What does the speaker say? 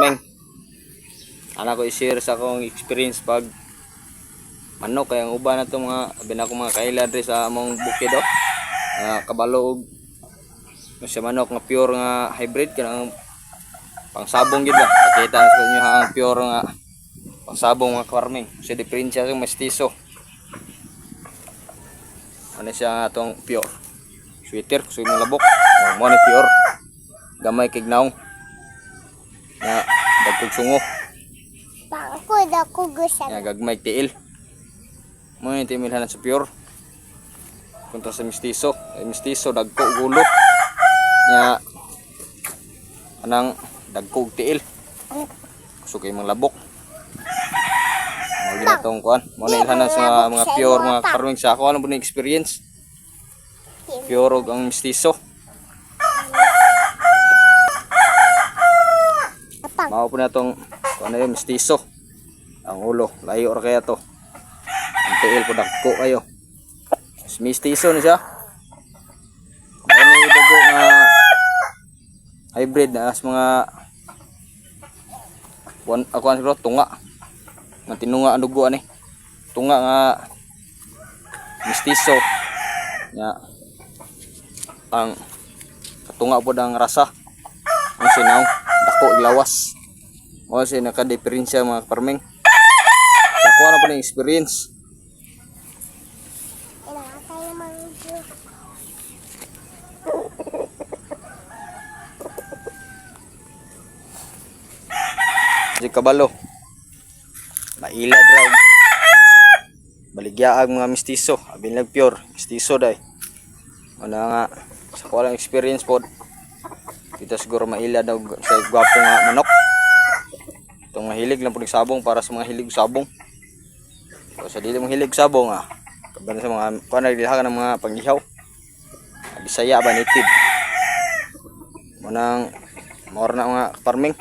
farming. Ana ko i-share sa akong experience pag manok. Kaya ang uban na itong mga abin mga kaila dre sa among bukid oh. Uh, kabalog. No siya manok nga pure nga hybrid kanang pangsabong gid ba? Nakita na sa inyo ang pure nga pangsabong nga farming siya diferensya sa mestizo. Ano siya nga itong pure? Sweater gusto mo labok. Mo ni pure. Gamay kig naong nga dagkog sungo. Bangko daw ko gusto. nga gagmay tiil. Mo ni timilhan sa pure kontra sa mestizo eh, mestizo dagko ug ulo nya anang dagko ug tiil. Gusto kay mga labok. Mo ginatong kuan. Mo ni ilhanan sa mga pure mga farming sa ako. Ano po ni experience? Pure ang mestizo mao po na tong kuan na yun mestizo. Ang ulo layo ra kaya to. Ang tiil po dagko kayo. Mas mestizo na siya. Ano yung dugo nga hybrid na as mga kuan ako ang siguro tunga. Nga tinunga ang dugo ani tunga nga mestizo. Nga ang katunga po ang rasa. Ang sinaw dako lawas mo si naka-diferensya mga farming ako na po ng experience. Si kabalo. Mailad raw baligya ang mga mestizo abin lang pure. Mestizo day. Ano nga sa ko lang experience po. Dito siguro mailad daw sa gwapo nga manok itong mahilig lang po ng sabong para sa mga hilig sabong. So, sa dili mong hilig sabong ah kaban sa mga kuha nagdilahan ng mga pangihaw bisaya ba native? Mo nang more na mga farming